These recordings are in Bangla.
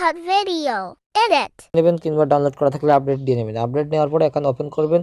cut video. Edit. নেবেন কিংবা ডাউনলোড করা থাকলে আপডেট দিয়ে নেবেন। আপডেট নেওয়ার পরে এখানে ওপেন করবেন।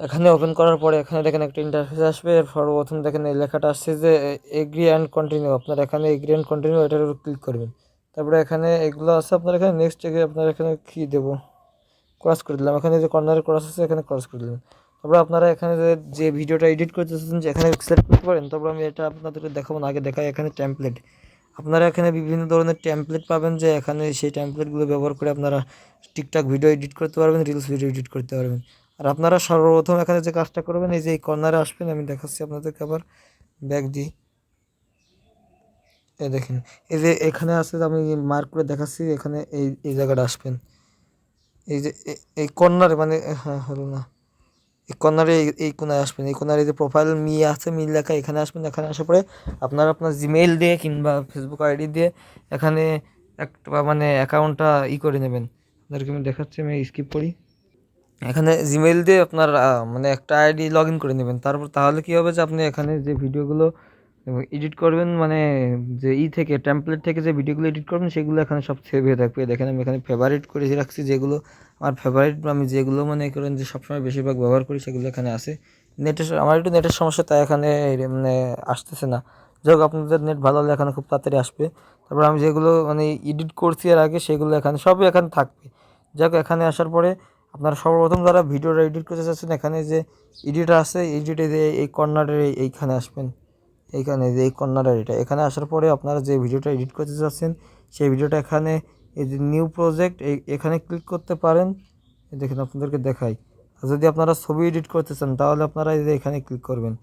এখানে ওপেন করার পরে এখানে দেখেন একটা ইন্টারফেস আসবে। এর সর্বপ্রথম দেখেন এই লেখাটা আসছে যে এগ্রি অ্যান্ড কন্টিনিউ আপনার এখানে এগ্রি অ্যান্ড কন্টিনিউ এটার উপর ক্লিক করবেন। তারপরে এখানে এগুলো আছে, আপনার এখানে নেক্সট আপনার এখানে কী দেবো? ক্রস করে দিলাম। এখানে যে কর্নারে ক্রস আছে, এখানে ক্রস করে দিলাম। তারপরে আপনারা এখানে যে ভিডিওটা এডিট করতেছেন যে এখানে সিলেক্ট করতে পারেন, তারপর আমি এটা আপনাদেরকে দেখাবো না। আগে দেখাই এখানে টেমপ্লেট আপনারা এখানে বিভিন্ন ধরনের টেমপ্লেট পাবেন যে এখানে সেই টেমপ্লেটগুলো ব্যবহার করে আপনারা টিকটক ভিডিও এডিট করতে পারবেন রিলস ভিডিও এডিট করতে পারবেন। আর আপনারা সর্বপ্রথম এখানে যে কাজটা করবেন, এই যে এই কর্নারে আসবেন, আমি দেখাচ্ছি আপনাদেরকে আবার। ব্যাগ দিই এই দেখেন, এই যে এখানে যে আমি মার্ক করে দেখাচ্ছি, এখানে এই এই জায়গাটা আসবেন। এই যে এই কর্নারে মানে হ্যাঁ হলো না। এই কর্নারে এই- কোনায় আসবেন, এই কোনারে যে প্রোফাইল মি আছে মি লেখা, এখানে আসবেন, এখানে আসার পরে আপনার আপনার জিমেইল দিয়ে কিংবা ফেসবুক আইডি দিয়ে এখানে একটা মানে অ্যাকাউন্টটা ই করে নেবেন। আপনাদেরকে আমি দেখাচ্ছি, আমি স্কিপ করি। এখানে জিমেইল দিয়ে আপনার মানে একটা আইডি লগ ইন করে নেবেন। তারপর তাহলে কী হবে যে আপনি এখানে যে ভিডিওগুলো এডিট করবেন মানে যে ই থেকে টেমপ্লেট থেকে যে ভিডিওগুলো এডিট করবেন, সেগুলো এখানে সব সেভ হয়ে থাকবে। দেখেন আমি এখানে ফেভারিট করে রাখছি যেগুলো, আমার ফেভারিট আমি যেগুলো মনে করেন যে সবসময় বেশিরভাগ ব্যবহার করি, সেগুলো এখানে আসে নেটের আমার একটু নেটের সমস্যা, তাই এখানে মানে আসতেছে না। যাই হোক, আপনাদের নেট ভালো হলে এখানে খুব তাড়াতাড়ি আসবে। তারপর আমি যেগুলো মানে এডিট করছি এর আগে, সেগুলো এখানে, সবই এখানে থাকবে। যাই হোক, এখানে আসার পরে আপনারা সর্বপ্রথম যারা ভিডিওটা এডিট করতে চাচ্ছেন, এখানে যে এডিট আছে এডিটে এই কর্নারের এইখানে আসবেন। এইখানে যে এই কর্নারের এটা এখানে আসার পরে আপনারা যে ভিডিওটা এডিট করতে চাচ্ছেন সেই ভিডিওটা এখানে এই যে নিউ প্রজেক্ট, এই এখানে ক্লিক করতে পারেন। দেখেন আপনাদেরকে দেখাই। আর যদি আপনারা ছবি এডিট করতে চান, তাহলে আপনারা এই যে এখানে ক্লিক করবেন।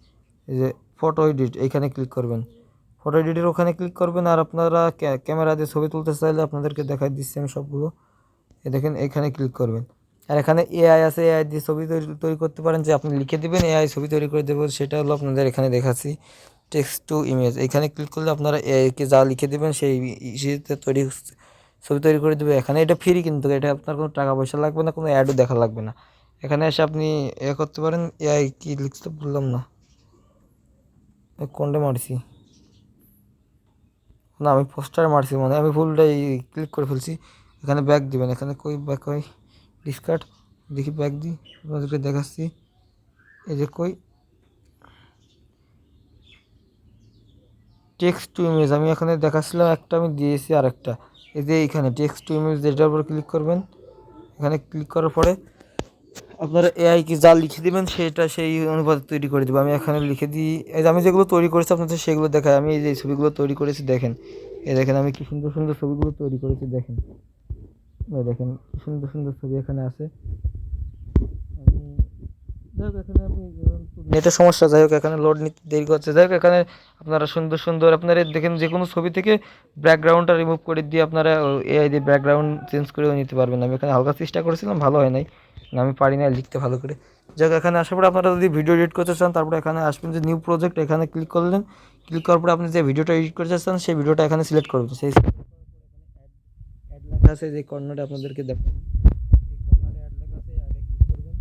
এই যে ফটো এডিট এইখানে ক্লিক করবেন। ফটো এডিটের ওখানে ক্লিক করবেন আর আপনারা ক্যামেরা দিয়ে ছবি তুলতে চাইলে আপনাদেরকে দেখাই দিচ্ছি আমি সবগুলো। এ দেখেন এখানে ক্লিক করবেন। আর এখানে এআই আছে এআই দিয়ে ছবি তৈরি তৈরি করতে পারেন। যে আপনি লিখে দেবেন এআই ছবি তৈরি করে দেবো, সেটা হলো আপনাদের এখানে দেখাচ্ছি। টেক্সট টু ইমেজ এখানে ক্লিক করলে আপনারা এআইকে যা লিখে দেবেন সেই ইসিতে তৈরি ছবি তৈরি করে দেবে। এখানে এটা ফ্রি কিন্তু এটা আপনার কোনো টাকা পয়সা লাগবে না, কোনো অ্যাডও দেখা লাগবে না। এখানে এসে আপনি এ করতে পারেন, এআই কি লিখতে বললাম না। কোনটা মারছি? না, আমি পোস্টার মারছি মানে আমি ফুলটাই ক্লিক করে ফেলছি। এখানে ব্যাগ দিবেন, এখানে কই ব্যাক হয় ডিসকার্ড দেখি ব্যাগ দিই আপনাদেরকে দেখাচ্ছি। এই যে কই? টেক্সট টু ইমেজ আমি এখানে দেখাচ্ছিলাম একটা, আমি দিয়েছি আর একটা এই যে এইখানে টেক্সট টু ইমেজ যেটার উপর ক্লিক করবেন, এখানে ক্লিক করার পরে আপনারা এআই কি যা লিখে দেবেন, সেটা সেই অনুপাতে তৈরি করে দেবো। আমি এখানে লিখে দিই, এই যে আমি যেগুলো তৈরি করেছি আপনাদের সেগুলো দেখাই। আমি এই যে ছবিগুলো তৈরি করেছি, দেখেন। এই দেখেন, আমি কি সুন্দর সুন্দর ছবিগুলো তৈরি করেছি, দেখেন। দেখেন সুন্দর সুন্দর ছবি এখানে আছে। হোক এখানে আমি নেটের সমস্যা যাই হোক এখানে লোড নিতে দেরি করছে। যাই হোক এখানে আপনারা সুন্দর সুন্দর আপনারা দেখেন যে কোনো ছবি থেকে ব্যাকগ্রাউন্ডটা রিমুভ করে দিয়ে আপনারা এআই দিয়ে ব্যাকগ্রাউন্ড চেঞ্জ করেও নিতে পারবেন। আমি এখানে হালকা চেষ্টা করেছিলাম ভালো হয় নাই। আমি পারি না লিখতে ভালো করে। যাই হোক এখানে আসার পরে আপনারা যদি ভিডিও এডিট করতে চান তারপরে এখানে আসবেন যে নিউ প্রজেক্ট এখানে ক্লিক করলেন। ক্লিক করার পরে আপনি যে ভিডিওটা এডিট করতে চান সেই ভিডিওটা এখানে সিলেক্ট করবেন। সেই অ্যাড লেখা আছে যে কর্নারে আপনাদেরকে দেখ অ্যাড লেখা আছে অ্যাডে ক্লিক করবেন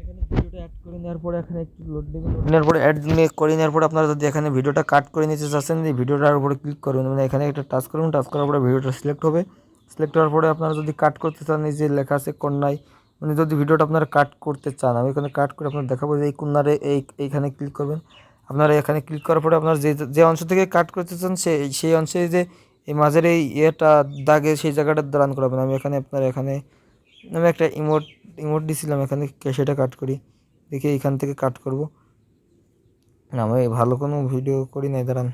এখানে ভিডিওটা অ্যাড করে নেওয়ার পরে এখানে একটু লোড দেবেন নেওয়ার পরে অ্যাড করে নেওয়ার পরে আপনারা যদি এখানে ভিডিওটা কাট করে নিতে চাচ্ছেন, এই ভিডিওটার উপরে ক্লিক করবেন মানে এখানে একটা টাচ করবেন টাচ করার পরে ভিডিওটা সিলেক্ট হবে। সিলেক্ট হওয়ার পরে আপনারা যদি কাট করতে চান, এই যে লেখা আছে কন্যায় মানে যদি ভিডিওটা আপনারা কাট করতে চান, আমি এখানে কাট করে আপনার দেখাবো যে এই কন্যারে এই, এইখানে ক্লিক করবেন। আপনারা এখানে ক্লিক করার পরে আপনার যে যে অংশ থেকে কাট করতে চান সেই সেই অংশে যে এই মাঝের এই ইয়েটা দাগে সেই জায়গাটা দাঁড়ান করাবেন। আমি এখানে আপনার এখানে, আমি একটা ইমোট ইমোট দিছিলাম, এখানে সেটা কাট করি। দেখি এইখান থেকে কাট করব। না, আমি ভালো কোনো ভিডিও করি নাই, দাঁড়ান।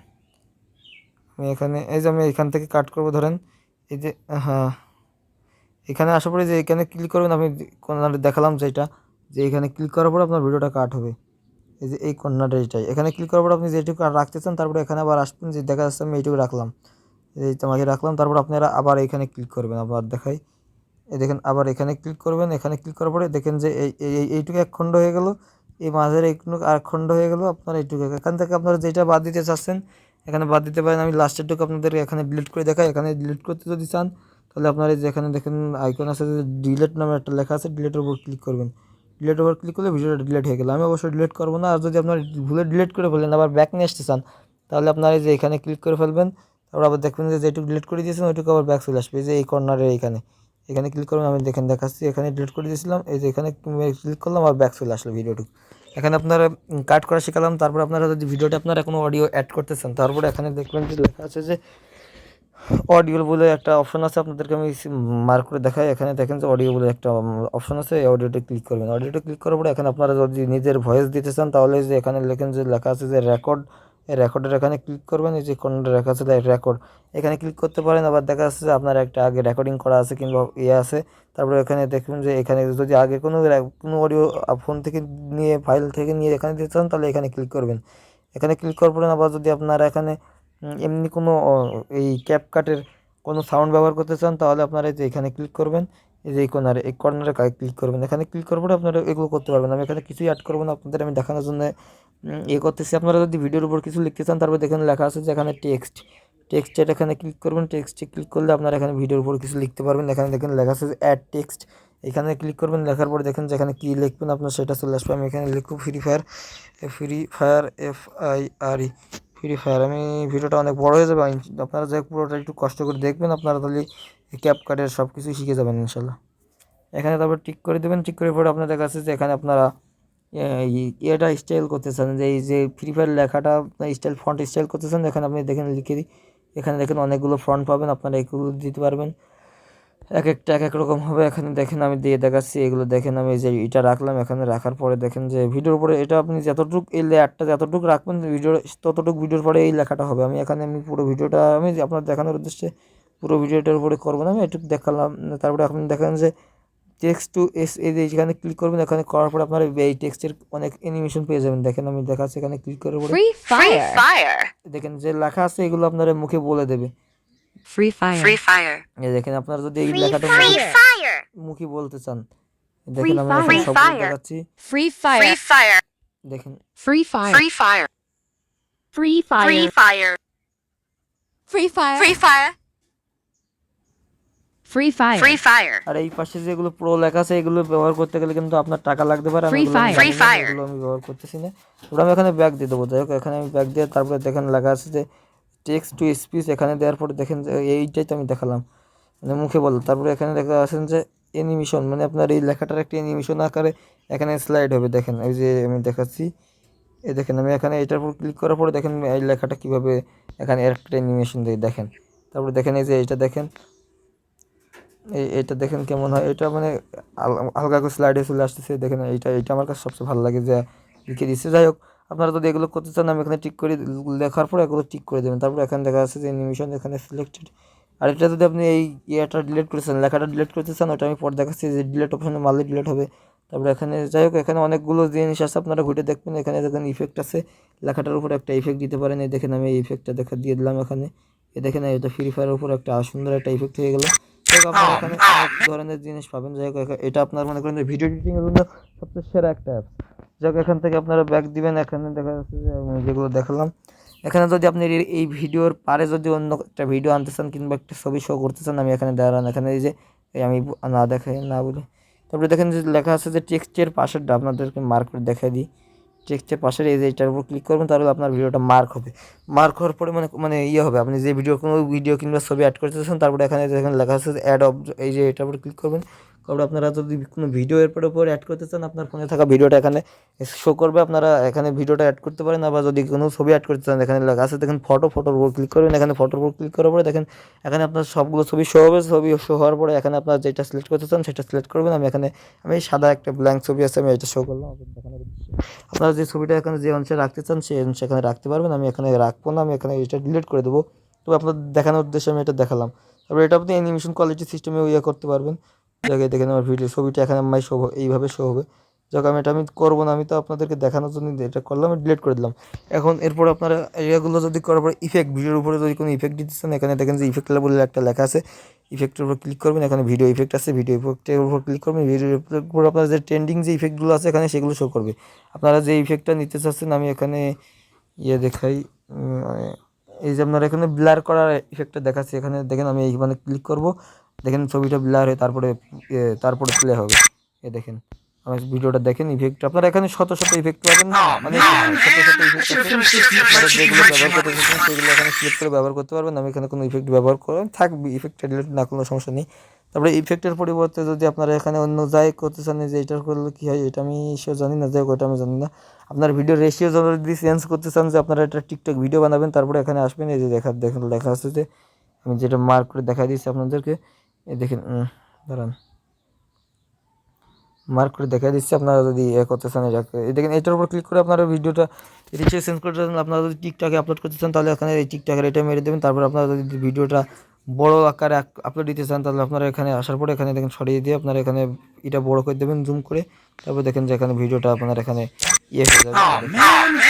আমি এখানে, এই যে আমি এখান থেকে কাট করব, ধরেন, এই যে হ্যাঁ। এখানে আসার পরে যে এখানে ক্লিক করবেন, আমি কর্নারে দেখালাম যেটা যে এখানে ক্লিক করার পর আপনার ভিডিওটা কাট হবে। এই যে এই কর্নারটা এটাই এখানে ক্লিক করার পর আপনি যেটুকু রাখতে চান, তারপরে এখানে আবার আসবেন, যে দেখা যাচ্ছে আমি এইটুকু রাখলাম। এই তোমাকে রাখলাম, তারপর আপনারা আবার এখানে ক্লিক করবেন, আবার দেখাই। এই দেখেন, আবার এখানে ক্লিক করবেন, এখানে ক্লিক করার পরে দেখেন যে এই, এই- এই- এইটুকু এক খণ্ড হয়ে গেল। এই মাঝের এইটুকু আর খণ্ড হয়ে গেল আপনার এইটুকু। এখান থেকে আপনারা যেটা বাদ দিতে চাচ্ছেন, এখানে বাদ দিতে পারেন। আমি লাস্টেরটুকু আপনাদের এখানে ডিলিট করে দেখাই। এখানে ডিলিট করতে যদি চান, তাহলে আপনার এই যে এখানে দেখেন আইকন আছে যে ডিলেট নামে একটা লেখা আছে ডিলেটের উপর ক্লিক করবেন। ডিলেটের উপর ক্লিক করলে ভিডিওটা ডিলেট হয়ে গেল। আমি অবশ্যই ডিলিট করব না। আর যদি আপনার ভুলে ডিলিট করে ফেলেন, আবার ব্যাক নিয়ে আসতে চান, তাহলে আপনার যে এখানে ক্লিক করে ফেলবেন। তারপর আবার দেখবেন যে যেটুকু ডিলিট করে দিয়েছেন, ওইটুকু আবার ব্যাক চলে আসবে। যে এই কর্নারে এইখানে। এখানে ক্লিক করবেন, আমি দেখেন দেখাচ্ছি, এখানে ডিলিট করে দিয়েছিলাম, এই যে এখানে ক্লিক করলাম আর ব্যাক চলে আসলো ভিডিওটুকু এখানে আপনারা কাট করা শেখালাম, তারপর আপনারা যদি ভিডিওতে আপনারা কোনো অডিও অ্যাড করতেছেন তারপরে এখানে দেখবেন যে লেখা আছে যে অডিও বলে একটা অপশন আছে, আপনাদেরকে আমি মার্ক করে দেখাই। এখানে দেখেন যে অডিও বলে একটা অপশন আছে, এই অডিওটা ক্লিক করবেন। অডিওটা ক্লিক করার পরে এখানে আপনারা যদি নিজের ভয়েস দিতে চান, তাহলে যে এখানে লেখেন যে লেখা আছে যে রেকর্ড রেকর্ডের এখানে ক্লিক করবেন, এই যে কোনটা লেখা আছে রেকর্ড এখানে ক্লিক করতে পারেন, আবার দেখা যাচ্ছে যে আপনার একটা আগে রেকর্ডিং করা আছে কিংবা ইয়ে আছে। তারপরে এখানে দেখবেন যে এখানে যদি আগে কোনো কোনো অডিও ফোন থেকে নিয়ে ফাইল থেকে নিয়ে এখানে দিতে চান, তাহলে এখানে ক্লিক করবেন। এখানে ক্লিক করার পরে আবার যদি আপনারা এখানে এমনি কোনো এই ক্যাপকাটের কোনো সাউন্ড ব্যবহার করতে চান, তাহলে আপনারা এই যে এখানে ক্লিক করবেন। এই যে এই কর্নারে এই কর্নারে ক্লিক করবেন? এখানে ক্লিক করার পরে আপনারা এগুলো করতে পারবেন। আমি এখানে কিছুই অ্যাড করব না আপনাদের আমি দেখানোর জন্য উম, ইয়ে করতেছি। আপনারা যদি ভিডিওর উপর কিছু লিখতে চান তারপর দেখেন লেখা আছে যে এখানে টেক্সট টেক্সটের এখানে ক্লিক করবেন। টেক্সটে ক্লিক করলে আপনারা এখানে ভিডিওর উপর কিছু লিখতে পারবেন। এখানে দেখেন লেখা আছে অ্যাড টেক্সট এখানে ক্লিক করবেন লেখার পরে দেখেন যে এখানে কী লিখবেন আপনার সেটা চলে আসবে। আমি এখানে লিখব free fire free fire F I R E free fire আমি ভিডিওটা অনেক বড় হয়ে যাবে আপনারা যাই পুরোটা একটু কষ্ট করে দেখবেন, আপনারা তাহলে ক্যাপ কার্ডের সব কিছুই শিখে যাবেন, ইনশাল্লাহ। এখানে তারপর টিক করে দেবেন টিক করে পরে আপনাদের কাছে যে এখানে আপনারা এটা স্টাইল করতে চান যে এই যে ফ্রি ফায়ার লেখাটা স্টাইল ফ্রন্ট স্টাইল করতে চান এখানে আপনি দেখেন, লিখে দিই এখানে দেখেন অনেকগুলো ফ্রন্ট পাবেন, আপনারা এগুলো দিতে পারবেন। এক একটা এক এক রকম হবে। এখানে দেখেন আমি দিয়ে দেখাচ্ছি এগুলো দেখেন আমি এই যে এটা রাখলাম এখানে রাখার পরে দেখেন যে ভিডিওর উপরে এটা আপনি যতটুকু এই লেয়ারটা যতটুক রাখবেন ভিডিওর ততটুকু ভিডিওর পরে এই লেখাটা হবে। আমি এখানে আমি পুরো ভিডিওটা আমি আপনার দেখানোর উদ্দেশ্যে পুরো ভিডিওটার উপরে করব না আমি একটু দেখালাম। তারপরে আপনি দেখেন যে টেক্সট টু এস এই যে এখানে ক্লিক করবেন এখানে করার পরে আপনার এই টেক্সটের অনেক অ্যানিমেশন পেয়ে যাবেন। দেখেন আমি দেখাচ্ছি এখানে ক্লিক করার পরে. দেখেন যে লেখা আছে এগুলো আপনারা মুখে বলে দেবে। Free fire. Free fire. এই দেখেন আপনারা যদি এই লেখাটা Fire. মুখে বলতে চান দেখেন আমি. এখন সব Free Free fire. fire. দেখেন Free fire. Free fire. Free Free fire. Free fire. Free fire. Free fire. Free fire. আর এই পাশে যেগুলো প্রো লেখা আছে এগুলো ব্যবহার করতে গেলে কিন্তু আপনার টাকা লাগতে পারে আমি Free এগুলো আমি fire. জানি Free না, fire. এগুলো আমি ব্যবহার করতেছি না ওটা আমি এখানে ব্যাগ দিয়ে দেবো যাই হোক এখানে আমি ব্যাগ দিয়ে তারপরে দেখেন লেখা আছে যে টেক্সট টু স্পিচ এখানে দেওয়ার পরে দেখেন যে এইটাই তো আমি দেখালাম। মানে মুখে বল, তারপরে এখানে দেখা আছেন যে অ্যানিমেশন মানে আপনার এই লেখাটার একটা অ্যানিমেশন আকারে এখানে স্লাইড হবে, দেখেন। এই যে আমি দেখাচ্ছি, এই দেখেন, আমি এখানে এটার উপর ক্লিক করার পরে দেখেন এই লেখাটা কীভাবে এখানে একটা অ্যানিমেশন দিয়ে, দেখেন। তারপরে দেখেন এই যে এইটা দেখেন, এই এটা দেখেন কেমন হয়, এটা মানে হাল- হালকা করে স্লাইডে চলে আসতেছে, দেখেন এইটা এইটা আমার কাছে সবচেয়ে ভালো লাগে যে লিখে দিচ্ছে যাই হোক আপনারা যদি এগুলো করতে চান, আমি এখানে টিক করে লেখার পর এগুলো টিক করে দেবেন। তারপর এখানে দেখা যাচ্ছে যে অ্যানিমেশন এখানে সিলেক্টেড আর এটা যদি আপনি এই ইয়েটা ডিলিট করেছেন লেখাটা ডিলিট করতে চান, ওটা আমি পরে দেখাচ্ছি যে ডিলিট অপশনে মারলে ডিলিট হবে। তারপরে এখানে যাই হোক, এখানে অনেকগুলো জিনিস আছে, আপনারা ঘুরে দেখবেন। এখানে দেখেন ইফেক্ট আছে। লেখাটার উপর একটা ইফেক্ট দিতে পারেন। এই দেখেন আমি এই ইফেক্টটা দেখা, দিয়ে দিলাম এখানে। এ দেখেন এটা ফ্রি ফায়ারের উপর একটা সুন্দর একটা ইফেক্ট হয়ে গেলো। যাই হোক, আপনারা এখানে অনেক ধরনের জিনিস পাবেন। যাই হোক এটা আপনার মনে করেন ভিডিও এডিটিং এর জন্য সবচেয়ে সেরা একটা অ্যাপ যাই হোক এখান থেকে আপনারা ব্যাক দিবেন, এখানে দেখা যাচ্ছে যে আমি যেগুলো দেখালাম। এখানে যদি আপনি এই- ভিডিওর পারে যদি অন্য একটা ভিডিও আনতে চান কিংবা একটা ছবি শো করতে চান, আমি এখানে দাঁড়ান। এখানে এই যে আমি না দেখাই, না বলি। তারপরে দেখেন যে লেখা আছে যে টেক্সটের পাশেরটা আপনাদেরকে মার্ক করে দেখাই দিই। টেক্সটের পাশের এই যে এটার উপর ক্লিক করবেন, তাহলে আপনার ভিডিওটা মার্ক হবে। মার্ক হওয়ার পরে মানে মানে ইয়ে হবে। আপনি যে ভিডিও কোনো ভিডিও কিংবা ছবি অ্যাড করতে চান, তারপরে এখানে যেখানে লেখা আছে অ্যাড অফ এই যে এটার উপর ক্লিক করবেন। তারপরে আপনারা যদি কোনো ভিডিও এরপরে উপর অ্যাড করতে চান, আপনার ফোনে থাকা ভিডিওটা এখানে শো করবে, আপনারা এখানে ভিডিওটা অ্যাড করতে পারেন, আবার যদি কোনো ছবি অ্যাড করতে চান, এখানে আছে, দেখেন ফটো ফটোর উপর ক্লিক করবেন, এখানে ফটোর উপর ক্লিক করার পরে দেখেন এখানে আপনার সবগুলো ছবি শো হবে, ছবি শো হওয়ার পরে এখানে আপনার যেটা সিলেক্ট করতে চান, সেটা সিলেক্ট করবেন। আমি এখানে, আমি সাদা একটা ব্ল্যাঙ্ক ছবি আছে, আমি এটা শো করলাম। আপনারা যে ছবিটা এখানে যে অংশে রাখতে চান সেই অংশে এখানে রাখতে পারবেন। আমি এখানে রাখব না, আমি এখানে এটা ডিলিট করে দেবো। তবে আপনার দেখানোর উদ্দেশ্যে আমি এটা দেখালাম। তারপরে এটা আপনি অ্যানিমেশন কোয়ালিটি সিস্টেমে ইয়ে করতে পারবেন। জায়গায় দেখেন আমার ভিডিও ছবিটা এখানে আমার শো এইভাবে শো হবে। যাক আমি এটা আমি করব না আমি তো আপনাদেরকে দেখানোর জন্য এটা করলাম আমি ডিলিট করে দিলাম। এখন এরপর আপনারা এরিয়াগুলো যদি করার পর ইফেক্ট ভিডিওর উপরে যদি কোনো ইফেক্ট দিতে চান এখানে দেখেন যে ইফেক্ট বলে একটা লেখা আছে। ইফেক্টের উপর ক্লিক করবেন এখানে ভিডিও ইফেক্ট আছে ভিডিও ইফেক্টের উপর ক্লিক করবেন ভিডিওর উপর আপনার যে ট্রেন্ডিং যে ইফেক্টগুলো আছে এখানে সেগুলো শো করবে। আপনারা যে ইফেক্টটা নিতে চাচ্ছেন আমি এখানে ইয়ে দেখাই উম, এই যে আপনার এখানে ব্লার করার ইফেক্টটা দেখাচ্ছি এখানে দেখেন আমি এইখানে ক্লিক করব। দেখেন ছবিটা ব্লার হয়ে তারপরে তারপরে প্লে হবে। এ দেখেন আমার ভিডিওটা দেখেন ইফেক্ট আপনারা এখানে শত শত ইফেক্ট পাবেন মানে যেগুলো ব্যবহার সেগুলো এখানে সিলেক্ট করে ব্যবহার করতে পারবেন। আমি এখানে কোনো ইফেক্ট ব্যবহার করেন থাকবে ইফেক্টটা ডিলিট না কোনো সমস্যা নেই। তারপরে ইফেক্টের পরিবর্তে যদি আপনারা এখানে অন্য যাই করতে চান যে এটা করলে কী হয়, এটা আমি সেও জানি না, যাই ওটা আমি জানি না। আপনার ভিডিও রেশিও যদি চেঞ্জ করতে চান যে আপনারা একটা টিকটক ভিডিও বানাবেন, তারপরে এখানে আসবেন, এই যে দেখা, দেখেন লেখা আছে যে, আমি যেটা মার্ক করে দেখা দিয়েছি আপনাদেরকে। এই দেখেন দাঁড়ান। মার্ক করে দেখা দিচ্ছি, আপনারা যদি এ করতে চান এই দেখেন, এটার উপর ক্লিক করে আপনারা ভিডিওটা রিচে চেঞ্জ করতে চান আপনারা যদি টিকটকে আপলোড করতে চান, তাহলে এখানে এই টিকটকের এটা মেরে দেবেন। তারপর আপনারা যদি ভিডিওটা বড় আকারে আপলোড দিতে চান, তাহলে আপনারা এখানে আসার পরে এখানে দেখেন সরিয়ে দিয়ে আপনারা এখানে এটা বড় করে দেবেন জুম করে। তারপর দেখেন যে এখানে ভিডিওটা আপনার এখানে ইয়ে হয়ে যাবে। যেভাবে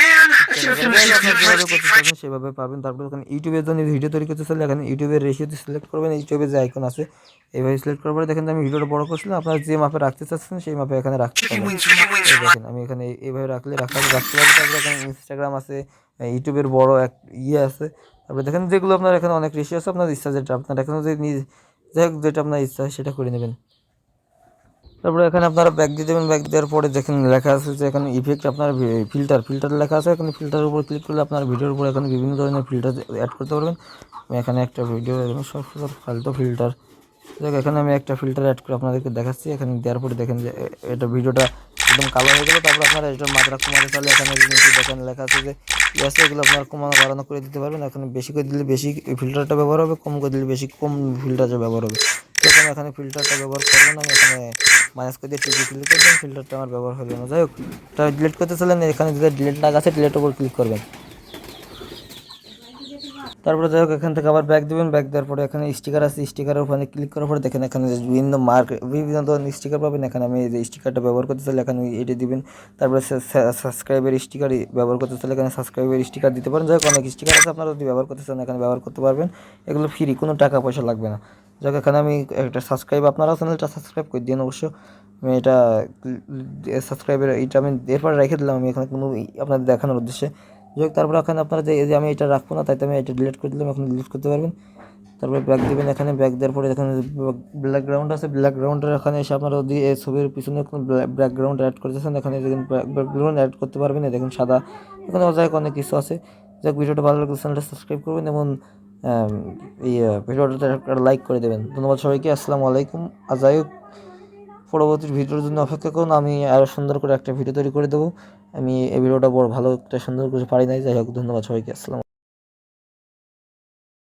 করতে সেভাবে পারবেন। তারপর এখানে ইউটিউবের জন্য ভিডিও তৈরি করতে চাইলে এখানে ইউটিউবের রেশিওতে সিলেক্ট করবেন ইউটিউবে যে আইকন আছে এইভাবে সিলেক্ট করার পরে দেখেন আমি ভিডিওটা বড় করছিলাম আপনারা যে মাপে রাখতে চাচ্ছেন সেই মাপে এখানে রাখতে পারবেন। দেখেন আমি এখানে এইভাবে রাখলে রাখা রাখতে পারব। তারপরে এখানে ইনস্টাগ্রাম আছে ইউটিউবের বড় এক ইয়ে আছে। তারপরে দেখেন যেগুলো আপনার এখানে অনেক রেশিও আছে আপনার ইচ্ছা যেটা আপনার এখানে যদি নিজ- যাই হোক যেটা আপনার ইচ্ছা সেটা করে নেবেন। তারপরে এখানে আপনারা ব্যাগ দিয়ে দেবেন ব্যাগ দেওয়ার পরে দেখেন লেখা আছে যে এখানে ইফেক্ট আপনার ফিল্টার ফিল্টার লেখা আছে, এখানে ফিল্টারের উপর ক্লিক করলে আপনার ভিডিওর উপর এখানে বিভিন্ন ধরনের ফিল্টার অ্যাড করতে পারবেন। এখানে একটা ভিডিও সব ফালতু ফিল্টার দেখ, এখানে আমি একটা ফিল্টার অ্যাড করে আপনাদেরকে দেখাচ্ছি। এখানে দেওয়ার পরে দেখেন যে এটা ভিডিওটা একদম কালো হয়ে গেলো। তারপর আপনারা এটা মাত্রা কমাতে চাইলে এখানে দেখেন লেখা আছে যে ই আছে এগুলো আপনারা কমানো, বাড়ানো করে দিতে পারবেন। এখানে বেশি করে দিলে বেশি ফিল্টারটা ব্যবহার হবে, কম করে দিলে বেশি কম ফিল্টারটা ব্যবহার হবে। এখানে ফিল্টারটা ব্যবহার করবেন আমি। এখানে মাইনাস করে দিয়ে টিভি ক্লিক করবেন ফিল্টারটা আমার ব্যবহার হবে না। যাই হোক এটা ডিলিট করতে চাইলেন এখানে যদি ডিলিট না আছে ডিলিটের উপর ক্লিক করবেন। তারপরে যাই হোক, এখান থেকে আবার ব্যাক দেবেন ব্যাক দেওয়ার পরে এখানে স্টিকার আছে স্টিকারের ওখানে ক্লিক করার পরে দেখেন এখানে বিভিন্ন মার্ক বিভিন্ন ধরনের স্টিকার পাবেন। এখানে আমি যে স্টিকারটা ব্যবহার করতে চাইলে এখানে এটি দিবেন। তারপরে সাবস্ক্রাইবের স্টিকার ব্যবহার করতে চাইলে এখানে সাবস্ক্রাইবের স্টিকার দিতে পারেন। যাই হোক, অনেক স্টিকার আছে আপনারা যদি ব্যবহার করতে চান, এখানে ব্যবহার করতে পারবেন। এগুলো ফ্রি কোনো টাকা পয়সা লাগবে না। যাই হোক এখানে আমি একটা সাবস্ক্রাইব আপনারাও চ্যানেলটা সাবস্ক্রাইব করে দিন অবশ্য। আমি এটা সাবস্ক্রাইবের এটা আমি এরপর রেখে দিলাম, আমি এখানে কোনো আপনাদের দেখানোর উদ্দেশ্যে। যাই তারপর এখানে আপনারা যে আমি এটা রাখব না, তাই আমি এটা ডিলিট করে দিলাম, এখন ডিলিট করতে পারবেন। তারপরে ব্যাক দেবেন এখানে ব্যাক দেওয়ার পরে এখানে ব্ল্যাক গ্রাউন্ড আছে ব্ল্যাক গ্রাউন্ডের এখানে এসে আপনারা যদি এই ছবির পিছনে কোনো ব্ল্যাক গ্রাউন্ড অ্যাড করতেছেন এখানে দেখেন ব্যাকগ্রাউন্ড অ্যাড করতে পারবেন দেখেন সাদা। এখানে অজায়ক অনেক কিছু আছে। যাক, ভিডিওটা ভালো লাগলে চ্যানেলটা সাবস্ক্রাইব করবেন এবং এই ভিডিওটাতে একটা লাইক করে দেবেন। ধন্যবাদ সবাইকে, আসসালামু আলাইকুম। আর যাই হোক, পরবর্তী ভিডিওর জন্য অপেক্ষা করুন, আমি আরও সুন্দর করে একটা ভিডিও তৈরি করে দেবো। আমি এই ভিডিওটা বড় ভালো একটা সুন্দর করে পারি নাই, যাই হোক, ধন্যবাদ সবাইকে, আসসালাম